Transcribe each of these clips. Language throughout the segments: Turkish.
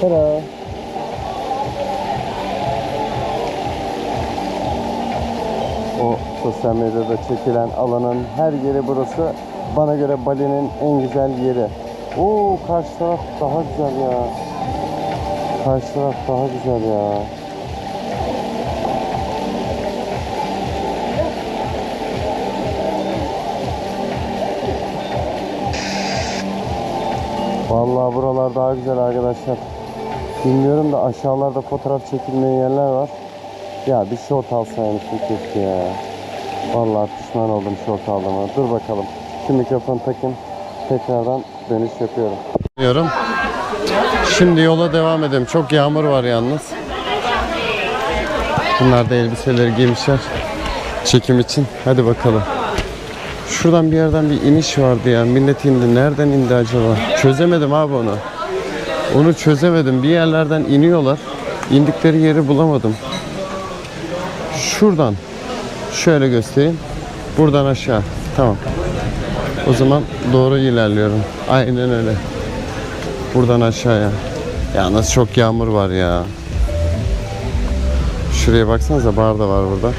Tada. O sosyal medyada çekilen alanın her yeri burası. Bana göre Bali'nin en güzel yeri. Oo karşı taraf daha güzel ya. Karşı taraf daha güzel ya. Vallahi buralar daha güzel arkadaşlar. Bilmiyorum da aşağılarda fotoğraf çekilmeye yerler var. Ya bir short alsaymışım keşke ya. Vallahi pişman oldum short aldığıma. Dur bakalım. Şu mikrofonu takayım. Tekrardan dönüş yapıyorum. Diyorum. Şimdi yola devam edelim. Çok yağmur var yalnız. Bunlar da elbiseleri giymişler. Çekim için. Hadi bakalım. Şuradan bir yerden bir iniş vardı ya. Millet indi. Nereden indi acaba? Çözemedim abi onu. Onu çözemedim. Bir yerlerden iniyorlar. İndikleri yeri bulamadım. Şuradan. Şöyle göstereyim. Buradan aşağı. Tamam. O zaman doğru ilerliyorum. Aynen öyle. Buradan aşağıya. Yalnız çok yağmur var ya. Şuraya baksanıza bar da var burada.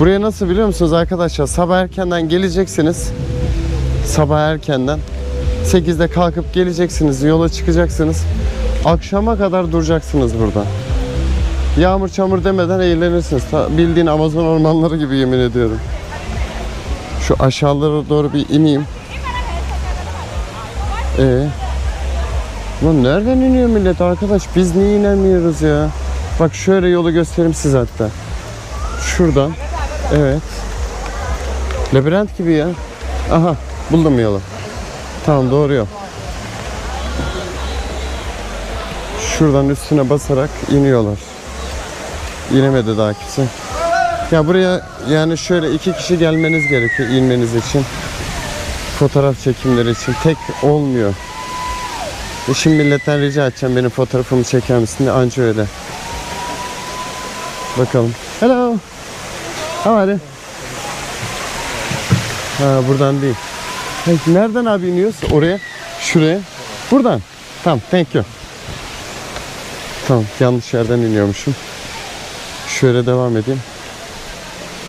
Buraya nasıl biliyor musunuz arkadaşlar? Sabah erkenden geleceksiniz. Sabah erkenden 8'de kalkıp geleceksiniz. Yola çıkacaksınız. Akşama kadar duracaksınız burada. Yağmur çamur demeden eğlenirsiniz. Ta- bildiğin Amazon ormanları gibi yemin ediyorum. Şu aşağılara doğru bir ineyim. Ee, Lan nereden iniyor millet arkadaş? Biz niye inemiyoruz ya? Bak şöyle yolu göstereyim size hatta. Şuradan. Evet. Labirent gibi ya. Aha buldum yolu. Tamam doğru yol. Şuradan üstüne basarak iniyorlar. İnemedi daha kimse. Ya buraya yani şöyle iki kişi gelmeniz gerekiyor inmeniz için. Fotoğraf çekimleri için. Tek olmuyor. E şimdi milletten rica edeceğim benim fotoğrafımı çeker misin diye anca öyle. Bakalım. Hello. How are you? Ha buradan değil. Hey, nereden abi iniyoruz? Oraya. Şuraya. Buradan. Tamam thank you. Tamam yanlış yerden iniyormuşum. Şöyle devam edeyim.